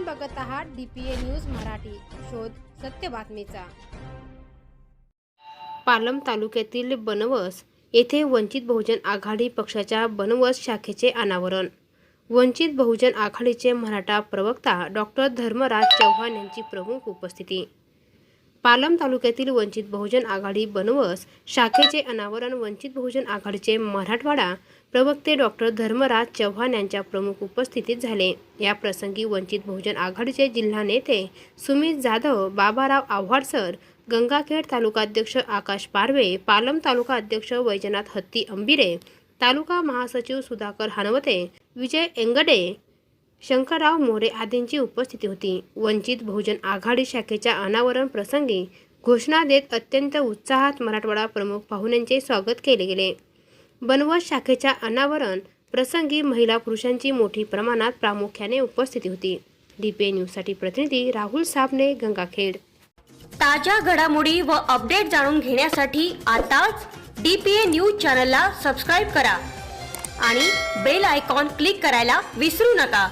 आपण बघत आहात डीपीए न्यूज मराठी. शोध सत्य बातमीचा. पालम तालुक्यातील बनवस येथे वंचित बहुजन आघाडी पक्षाच्या बनवस शाखेचे अनावरण. वंचित बहुजन आघाडीचे मराठा प्रवक्ता डॉक्टर धर्मराज चव्हाण यांची प्रमुख उपस्थिती. पालम तालुक्यातील वंचित बहुजन आघाडी बनवस शाखेचे अनावरण वंचित बहुजन आघाडीचे मराठवाडा प्रवक्ते डॉक्टर धर्मराज चव्हाण यांच्या प्रमुख उपस्थितीत झाले. या प्रसंगी वंचित बहुजन आघाडीचे जिल्हा नेते सुमित जाधव बाबाराव आव्हाडसर गंगाखेड तालुकाध्यक्ष आकाश पारवे पालम तालुका अध्यक्ष वैजनाथ हत्ती अंबिरे तालुका महासचिव सुधाकर हानवते विजय एंगडे शंकरराव मोरे आदींची उपस्थिती होती. वंचित बहुजन आघाडी शाखेच्या अनावरण प्रसंगी घोषणा देत अत्यंत उत्साहात मराठवाडा प्रमुख पाहुण्यांचे स्वागत केले गेले. बनवस शाखेच्या अनावरण प्रसंगी महिला पुरुषांची मोठी प्रमाणात प्रामुख्याने उपस्थिती होती. डीपीए न्यूजसाठी प्रतिनिधी राहुल साबणे गंगाखेड. ताज्या घडामोडी व अपडेट जाणून घेण्यासाठी आताच डीपीए न्यूज चॅनलला सबस्क्राईब करा आणि बेल आयकॉन क्लिक करायला विसरू नका.